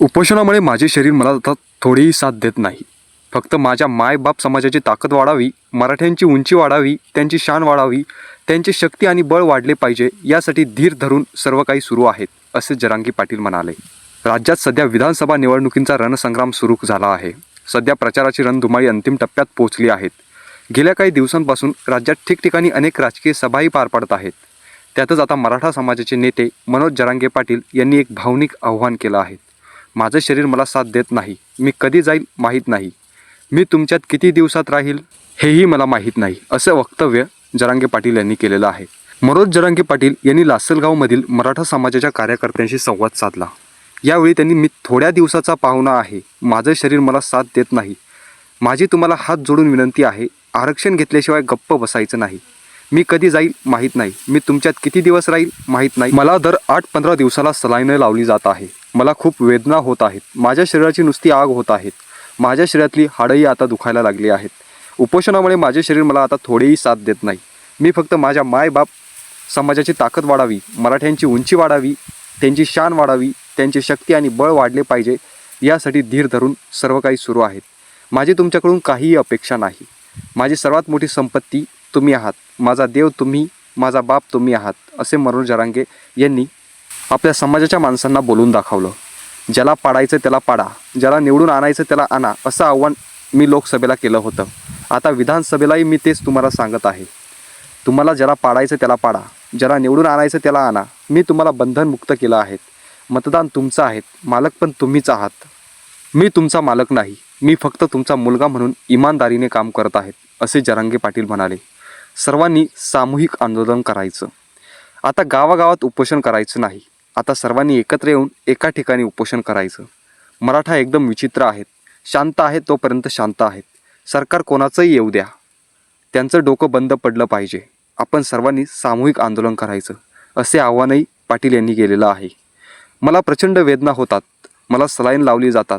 उपोषणामुळे माझे शरीर मला आता थोडीही साथ देत नाही. फक्त माझ्या मायबाप समाजाची ताकद वाढावी मराठ्यांची उंची वाढावी त्यांची शान वाढावी त्यांची शक्ती आणि बळ वाढले पाहिजे यासाठी धीर धरून सर्व काही सुरू आहेत असे जरांगी पाटील म्हणाले. राज्यात सध्या विधानसभा निवडणुकींचा रणसंग्राम सुरू झाला आहे. सध्या प्रचाराची रणधुमाळी अंतिम टप्प्यात पोहोचली आहेत. गेल्या काही दिवसांपासून राज्यात ठिकठिकाणी अनेक राजकीय सभाही पार पडत आहेत. त्यातच आता मराठा समाजाचे नेते मनोज जरांगे पाटील यांनी एक भावनिक आव्हान केलं आहे. माझं शरीर मला साथ देत नाही. मी कधी जाईल माहीत नाही. मी तुमच्यात किती दिवसात राहील हेही मला माहीत नाही असं वक्तव्य जरांगे पाटील यांनी केलेलं आहे. मनोज जरांगे पाटील यांनी लासलगावमधील मराठा समाजाच्या कार्यकर्त्यांशी संवाद साधला. यावेळी त्यांनी मी थोड्या दिवसाचा पाहुणा आहे. माझं शरीर मला साथ देत नाही. माझी तुम्हाला हात जोडून विनंती आहे. आरक्षण घेतल्याशिवाय गप्प बसायचं नाही. मी कधी जाईल माहीत नाही. मी तुमच्यात किती दिवस राहील माहीत नाही. मला दर आठ पंधरा दिवसाला सलाईनं लावली जात आहे. मला खूप वेदना होत आहेत. माझ्या शरीराची नुसती आग होत आहेत. माझ्या शरीरातली हाडंही आता दुखायला लागली आहेत. उपोषणामुळे माझे शरीर मला आता थोडेही साथ देत नाही. मी फक्त माझ्या मायबाप समाजाची ताकद वाढावी मराठ्यांची उंची वाढावी त्यांची शान वाढावी त्यांची शक्ती आणि बळ वाढले पाहिजे यासाठी धीर धरून सर्व काही सुरू आहेत. माझी तुमच्याकडून काहीही अपेक्षा नाही. माझी सर्वात मोठी संपत्ती तुम्ही आहात. माझा देव तुम्ही माझा बाप तुम्ही आहात असे मनोज जरांगे यांनी आपल्या समाजाच्या माणसांना बोलून दाखवलं. ज्याला पाडायचं त्याला पाडा. ज्याला निवडून आणायचं त्याला आणा असं आव्हान मी लोकसभेला केलं होतं. आता विधानसभेलाही मी तेच तुम्हाला सांगत आहे. तुम्हाला ज्याला पाडायचं त्याला पाडा. ज्याला निवडून आणायचं त्याला आणा. मी तुम्हाला बंधनमुक्त केलं आहे मतदान तुमचं आहे. मालक पण तुम्हीच आहात. मी तुमचा मालक नाही. मी फक्त तुमचा मुलगा म्हणून इमानदारीने काम करत आहेत असे जरांगे पाटील म्हणाले. सर्वांनी सामूहिक आंदोलन करायचं. आता गावागावात उपोषण करायचं नाही. आता सर्वांनी एकत्र येऊन एका ठिकाणी उपोषण करायचं. मराठा एकदम विचित्र आहेत. शांत आहेत तोपर्यंत शांत आहेत. सरकार कोणाचंही येऊ द्या. त्यांचं डोकं बंद पडलं पाहिजे. आपण सर्वांनी सामूहिक आंदोलन करायचं. असे आव्हानही पाटील यांनी केलेलं आहे. मला प्रचंड वेदना होतात. मला सलाईन लावली जातात.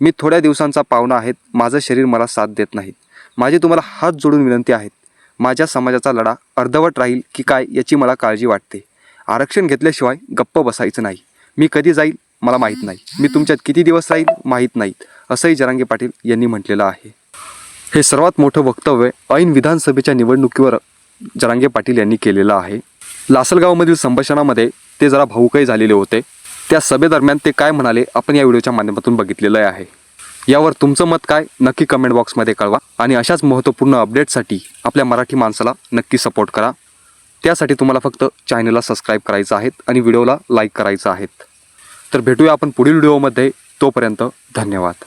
मी थोड्या दिवसांचा पाहुणा आहेत. माझं शरीर मला साथ देत नाहीत. माझी तुम्हाला हात जोडून विनंती आहेत. माझ्या समाजाचा लढा अर्धवट राहील की काय याची मला काळजी वाटते. आरक्षण घेतल्याशिवाय गप्प बसायचं नाही. मी कधी जाईल मला माहीत नाही. मी तुमच्यात किती दिवस राहील माहीत नाहीत असंही जरांगे पाटील यांनी म्हटलेलं आहे. हे सर्वात मोठं वक्तव्य ऐन विधानसभेच्या निवडणुकीवर जरांगे पाटील यांनी केलेलं आहे. लासलगावमधील संभाषणामध्ये ते जरा भाऊकही झालेले होते. त्या सभेदरम्यान ते काय म्हणाले आपण या व्हिडिओच्या माध्यमातून बघितलेलं आहे. यावर तुमचं मत काय नक्की कमेंट बॉक्समध्ये कळवा आणि अशाच महत्त्वपूर्ण अपडेटसाठी आपल्या मराठी माणसाला नक्की सपोर्ट करा. त्यासाठी तुम्हाला फक्त चॅनलला सबस्क्राईब करायचं आहेत आणि व्हिडिओला लाईक करायचं आहेत तर भेटूया आपण पुढील व्हिडिओमध्ये तोपर्यंत धन्यवाद.